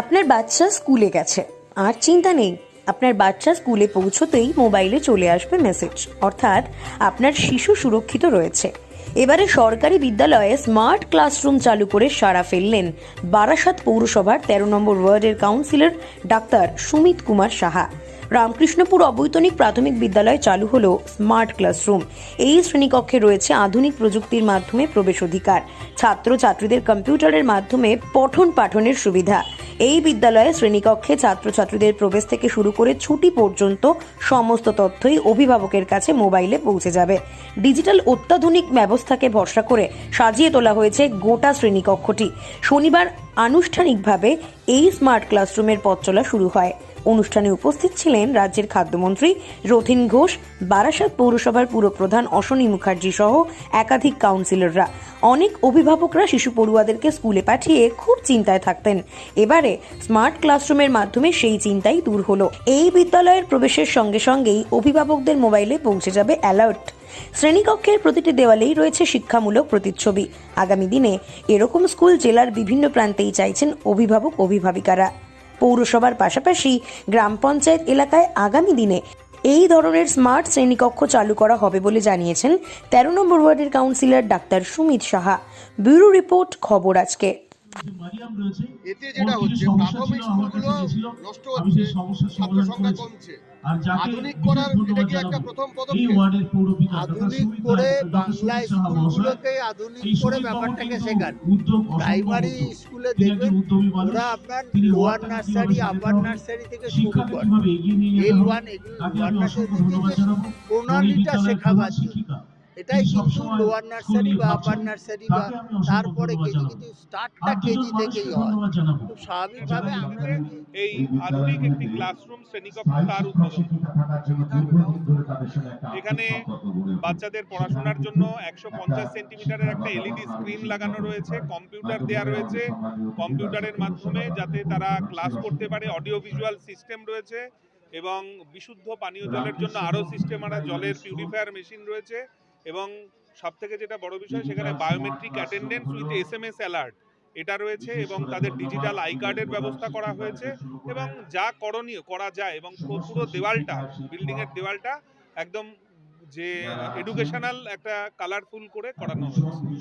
আপনার বাচ্চা স্কুলে গেছে। আর চিন্তা নেই, আপনার বাচ্চা স্কুলে পৌঁছতেই মোবাইলে চলে আসবে মেসেজ। অর্থাৎ আপনার শিশু সুরক্ষিত রয়েছে। এবারে সরকারি বিদ্যালয়ে স্মার্ট ক্লাসরুম চালু করে সাড়া ফেললেন বারাসাত পৌরসভার তেরো নম্বর ওয়ার্ডের কাউন্সিলর ডাক্তার সুমিত কুমার সাহা। রামকৃষ্ণপুর অবৈতনিক প্রাথমিক বিদ্যালয়ে চালু হলো স্মার্ট ক্লাসরুম। এই শ্রেণীকক্ষে রয়েছে আধুনিক প্রযুক্তির মাধ্যমে প্রবেশ অধিকার। ছাত্র ছাত্রীদের কম্পিউটারের মাধ্যমে পঠন পাঠনের সুবিধা। এই বিদ্যালয়ে শ্রেণীকক্ষে ছাত্রছাত্রীদের প্রবেশ থেকে শুরু করে ছুটি পর্যন্ত সমস্ত তথ্যই অভিভাবকের কাছে মোবাইলে পৌঁছে যাবে। ডিজিটাল অত্যাধুনিক ব্যবস্থাকে ভরসা করে সাজিয়ে তোলা হয়েছে গোটা শ্রেণীকক্ষটি। শনিবার আনুষ্ঠানিকভাবে এই স্মার্ট ক্লাসরুমের পথ চলা শুরু হয়। অনুষ্ঠানে উপস্থিত ছিলেন রাজ্যের খাদ্যমন্ত্রী রথিন ঘোষ, বারাসাত পৌরসভার পুরপ্রধান অশনী মুখার্জি সহ একাধিক কাউন্সিলররা। অনেক অভিভাবকরা শিশু পড়ুয়াদেরকে স্কুলে পাঠিয়ে খুব চিন্তায় থাকতেন। এবারে স্মার্ট ক্লাসরুমের মাধ্যমে সেই চিন্তাই দূর হলো। এই বিদ্যালয়ের প্রবেশের সঙ্গে সঙ্গেই অভিভাবকদের মোবাইলে পৌঁছে যাবে অ্যালার্ট। শ্রেণীকক্ষের প্রতিটি দেওয়ালেই রয়েছে শিক্ষামূলক প্রতিচ্ছবি। আগামী দিনে এরকম স্কুল জেলার বিভিন্ন প্রান্তেই চাইছেন অভিভাবক অভিভাবিকারা পৌরসভার পাশাপাশি গ্রাম পঞ্চায়েত এলাকায় আগামী দিনে এই ধরনের স্মার্ট শ্রেণীকক্ষ চালু করা হবে বলে জানিয়েছেন তেরো নম্বর ওয়ার্ডের councillor doctor Sumit Saha. Bureau report খবর আজকে। এতে যেটা হচ্ছে প্রাথমিক স্কুলগুলো নষ্ট হচ্ছে ছাত্র সংখ্যা কমছে। আধুনিক করার এটা কি একটা প্রথম পদক্ষেপ? আধুনিক করে বাংলা স্কুলগুলোকে আধুনিক করে ব্যাপারটাকে শেখান। প্রাইমারি স্কুলে দেখবেন ওরা আপনার লোয়ার নার্সারি আপার নার্সারি থেকে শুরু করে। এল ওয়ান ওয়ান নার্সারি থেকে প্রণালীটা শেখাবার। এটাই কিন্তু লোয়ার নার্সারি বা আপার নার্সারি বা তারপরে কেজি কিন্তু স্টার্টটা কেজি থেকেই হয়। খুব স্বাভাবিকভাবে আমরা এই আধুনিক একটি ক্লাসরুম শ্রেণীকক্ষ তার উদ্বোধন এখানে বাচ্চাদের পড়াশোনার জন্য একশো পঞ্চাশ সেন্টিমিটারের একটা এলইডি স্ক্রিন লাগানো রয়েছে কম্পিউটার দেওয়া রয়েছে। কম্পিউটারের মাধ্যমে যাতে তারা ক্লাস করতে পারে অডিও ভিজুয়াল সিস্টেম রয়েছে এবং বিশুদ্ধ পানীয় জলের জন্য আরও সিস্টেম আর জলের পিউরিফায়ার মেশিন রয়েছে। এবং সব থেকে যেটা বড় বিষয় সেখানে biometric attendance with S M S alert এটা রয়েছে এবং তাদের ডিজিটাল আই কার্ডের ব্যবস্থা করা হয়েছে এবং যা করণীয় করা যায় এবং পুরো দেওয়ালটা বিল্ডিংয়ের এর দেওয়ালটা একদম যে এডুকেশনাল একটা কালারফুল করে করানো হয়েছে।